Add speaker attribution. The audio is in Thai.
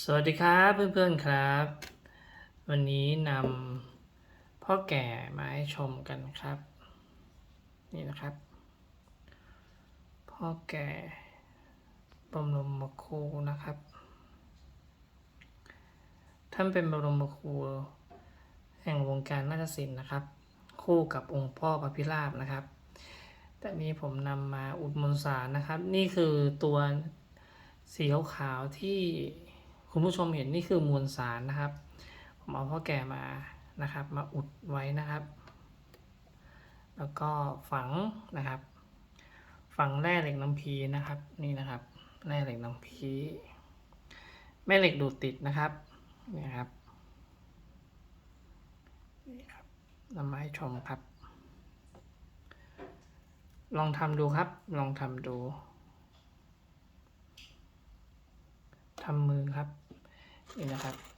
Speaker 1: สวัสดีครับเพื่อนๆครับ วันนี้นำพ่อแก่มาให้ชมกันครับ นี่นะครับ พ่อแก่บรมครูนะครับ ท่านเป็นบรมครูแห่งวงการนาฏศิลป์นะครับ คู่กับองค์พ่อพระพิราบนะครับ แต่นี้ผมนำมาอุดมนสารนะครับ นี่คือตัวสีขาวๆที่ คุณผู้ชมเห็นนี่คือมวลสารนะครับ ผมเอาพ่อแก่มานะครับ มาอุดไว้นะครับ แล้วก็ฝังนะครับ ฝังแร่เหล็กน้ำพีนะครับนี่นะครับแร่เหล็กน้ำพีแม่เหล็กดูดติดนะครับนี่ครับนี่ครับนำมาให้ชมครับ ลองทำดูครับ ลองทำดู ทำมือครับ นี่นะครับ